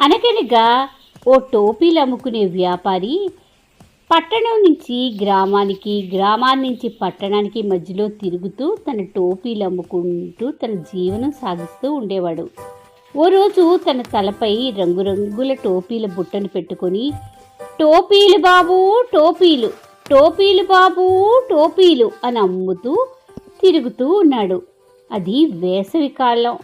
అనగనగా ఓ టోపీలు అమ్ముకునే వ్యాపారి పట్టణం నుంచి గ్రామానికి గ్రామాల నుంచి పట్టణానికి మధ్యలో తిరుగుతూ తన టోపీలు అమ్ముకుంటూ తన జీవనం సాగిస్తూ ఉండేవాడు. ఓ రోజు తన తలపై రంగురంగుల టోపీల బుట్టను పెట్టుకొని టోపీలు బాబు టోపీలు టోపీలు బాబు టోపీలు అని అమ్ముతూ తిరుగుతూ ఉన్నాడు. అది వేసవి కాలం.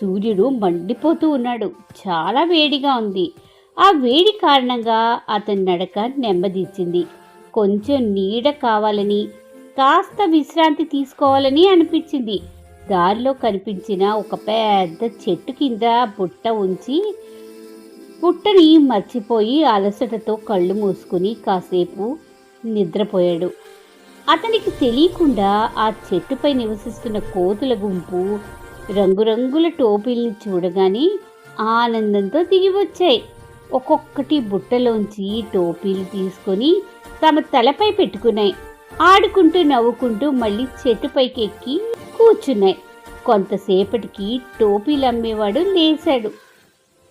సూర్యుడు మండిపోతూ ఉన్నాడు. చాలా వేడిగా ఉంది. ఆ వేడి కారణంగా అతని నడక నెమ్మదిచ్చింది కొంచెం నీడ కావాలని కాస్త విశ్రాంతి తీసుకోవాలని అనిపించింది. దారిలో కనిపించిన ఒక పెద్ద చెట్టు కింద బుట్ట ఉంచి బుట్టని మర్చిపోయి అలసటతో కళ్ళు మూసుకుని కాసేపు నిద్రపోయాడు. అతనికి తెలియకుండా ఆ చెట్టుపై నివసిస్తున్న కోతుల గుంపు రంగురంగుల టోపీల్ని చూడగానే ఆనందంతో దిగి వచ్చాయి ఒక్కొక్కటి బుట్టలోంచి టోపీలు తీసుకొని తమ తలపై పెట్టుకున్నాయి. ఆడుకుంటూ నవ్వుకుంటూ మళ్ళీ చెట్టుపైకి ఎక్కి కూర్చున్నాయి. కొంతసేపటికి టోపీలు అమ్మేవాడు లేచాడు.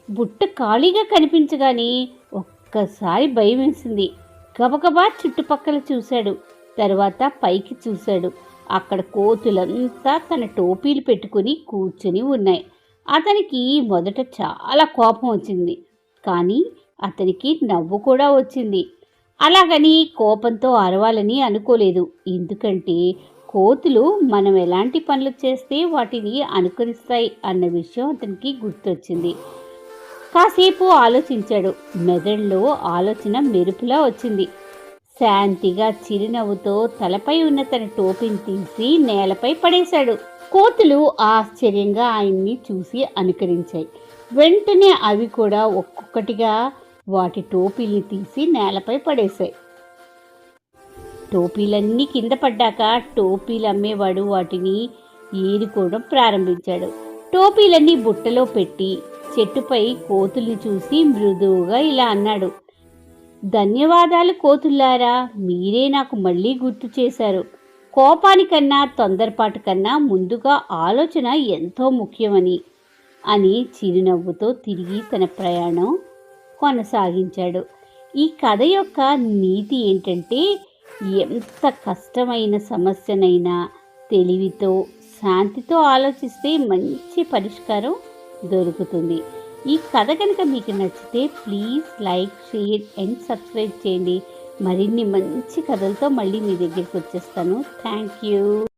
బుట్ట ఖాళీగా కనిపించగానే ఒక్కసారి భయం వేసింది గబగబా చుట్టుపక్కల చూశాడు. తర్వాత పైకి చూశాడు. అక్కడ కోతులంతా తన టోపీలు పెట్టుకుని కూర్చుని ఉన్నాయి. అతనికి మొదట చాలా కోపం వచ్చింది. కానీ అతనికి నవ్వు కూడా వచ్చింది. అలాగని కోపంతో అరవాలని అనుకోలేదు. ఎందుకంటే కోతులు మనం ఎలాంటి పనులు చేస్తే వాటిని అనుకరిస్తాయి అన్న విషయం అతనికి గుర్తొచ్చింది. కాసేపు ఆలోచించాడు. మెదడులో ఆలోచన మెరుపులా వచ్చింది. శాంతిగా చిరునవ్వుతో తలపై ఉన్న తన టోపీని తీసి నేలపై పడేశాడు. కోతులు ఆశ్చర్యంగా ఆయన్ని చూసి అనుకరించాయి. వెంటనే అవి కూడా ఒక్కొక్కటిగా వాటి టోపీల్ని తీసి నేలపై పడేశాయి. టోపీలన్నీ కింద పడ్డాక టోపీలు అమ్మేవాడు వాటిని ఏరుకోవడం ప్రారంభించాడు. టోపీలన్నీ బుట్టలో పెట్టి చెట్టుపై కోతుల్ని చూసి మృదువుగా ఇలా అన్నాడు. ధన్యవాదాలు కోతుల్లారా మీరే నాకు మళ్ళీ గుర్తు చేశారు. కోపానికన్నా తొందరపాటు కన్నా ముందుగా ఆలోచన ఎంతో ముఖ్యమని అని చిరునవ్వుతో తిరిగి తన ప్రయాణం కొనసాగించాడు. ఈ కథ యొక్క నీతి ఏంటంటే ఎంత కష్టమైన సమస్యనైనా తెలివితో శాంతితో ఆలోచిస్తే మంచి పరిష్కారం దొరుకుతుంది. ఈ కథ కనుక మీకు నచ్చితే please like share and subscribe చేయండి. మరిన్ని మంచి కథలతో మళ్ళీ మీ దగ్గరికి వచ్చేస్తాను. Thank you.